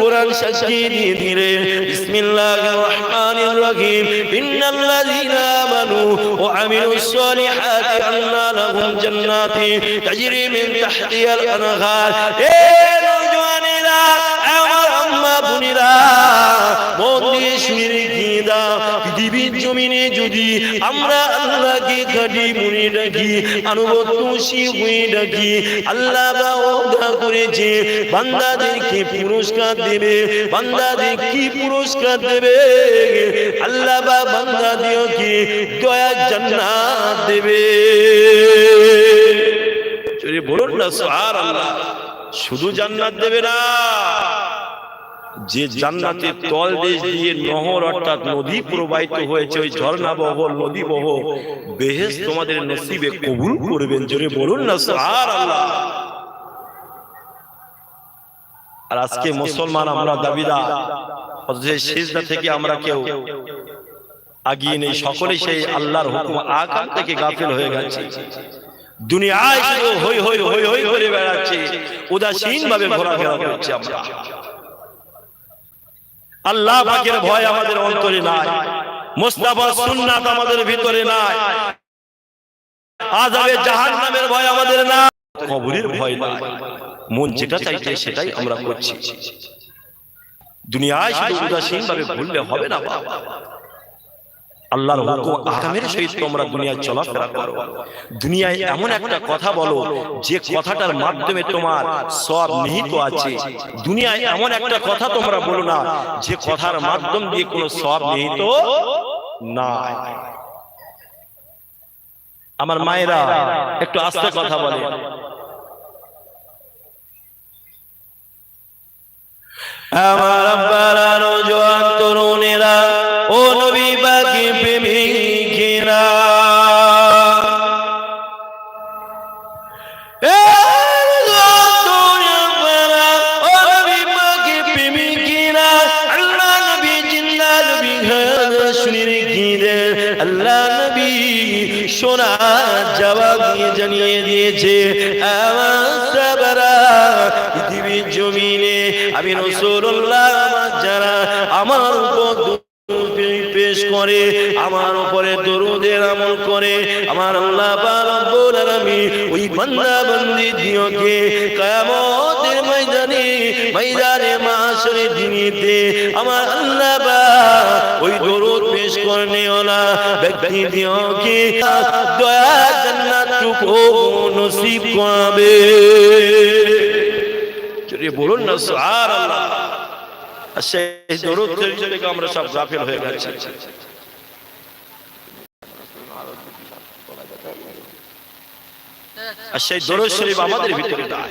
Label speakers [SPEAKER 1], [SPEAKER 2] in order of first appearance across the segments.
[SPEAKER 1] কোরআন সাক্ষী দিয়ে দিলে, বিসমিল্লাহির রহমানির রহিম। ইন্নাল্লাযীনা আমানু ওয়া আমিলুস সালিহাতি আন্না লাহুম জান্নাতি আমরা বান্দাদের কি পুরস্কার দেবে আল্লাহ বা বান্দাদেরকে দয়া জান্নাত দেবে। বলুন না, সুবহানাল্লাহ, শুধু জান্নাত দেবে না। যে জান্নাতের তল দেশ দিয়ে নহর অর্থাৎ নদী প্রবাহিত হয়েছে ওই ঝর্ণা বহ নদী বহ বেহেস তোমাদের নসিবে কবুল করবেন জোরে বলুন না সুবহানাল্লাহ। আর আজকে মুসলমান আমরা দাবিদার। অথচ এই সিজদা থেকে আমরা কেউ আগিয়ে নেই। সকলে সেই আল্লাহর হুকুম আকাম থেকে গাফিল হয়ে গেছে। দুনিয়ায় হই হই হই হই করে বেড়াচ্ছে। উদাসীন ভাবে ঘোরাফেরা করছে আমরা। আল্লাহ পাকের ভয় আমাদের অন্তরে নাই। মুস্তাফা সুন্নাত আমাদের ভিতরে নাই। আজাবে জাহান্নামের ভয় আমাদের না কবরের ভয় নাই। মন যেটা চাইছে সেটাই আমরা করছি। দুনিয়ায় শুধু উদাসীন ভাবে ভুললে হবে না বাবা আল্লাহর হুকুম আহকামের সহিত তোমরা দুনিয়ায় চলাফেরা করো। দুনিয়ায় এমন একটা কথা বলো যে কথাটার মাধ্যমে তোমার সব নিহিত আছে। দুনিয়ায় এমন একটা কথা তোমরা বলো না যে কথার মাধ্যম দিয়ে কোনো সব নিহিত নাই। আমার মায়েরা একটু আস্তে কথা বলে। আমার আব্বারা তরুণেরা শুনে দেন। আল্লাহ নবী সোনা জবাব দিয়ে জানিয়ে দিয়েছে পৃথিবীর জমিনে আমি রসুল্লাহ যারা আমার পেশ করে, আমার উপরে দরুদের আমল করে, আমার আল্লাহ রব্বুল আলামিন ওই বান্দা বান্দি দিওকে কিয়ামতের ময়দানে ময়দানে মাশরে দিনেতে আমার আল্লাহ ওই দরুদ পেশ করনে ওলা ব্যক্তি দিওকে দয়া জান্নাত টুকু নসিব করাবে। যদি বলুন না, সুবহানাল্লাহ সেই দরুদ শরীফ আমরা সব গাফিল হয়ে গেছি। আর সেই দরুদ শরীফ আমাদের ভিতরে নাই।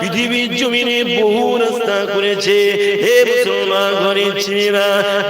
[SPEAKER 1] পৃথিবীর জমিনে বহু রাস্তা করেছে। হে মুসলমান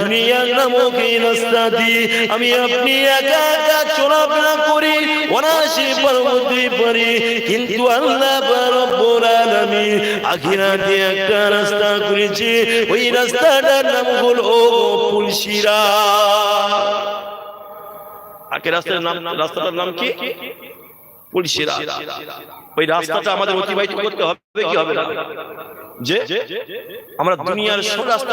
[SPEAKER 1] দুনিয়ার নামক এই রাস্তা দিয়ে আমি আপনি একা একা চলাফেরা করি অনাসে পরবর্তী পারি। কিন্তু আল্লাহ রব্বুল আলামিন একটা রাস্তা করেছে। ওই রাস্তাটার নাম হলো পুলসিরা আগে রাস্তার নাম রাস্তাটার নাম কি? পুলসিরা ওই রাস্তাটা আমাদের অতিবাহিত করতে হবে কি হবে? না যে আমরা দুনিয়ার সব রাস্তা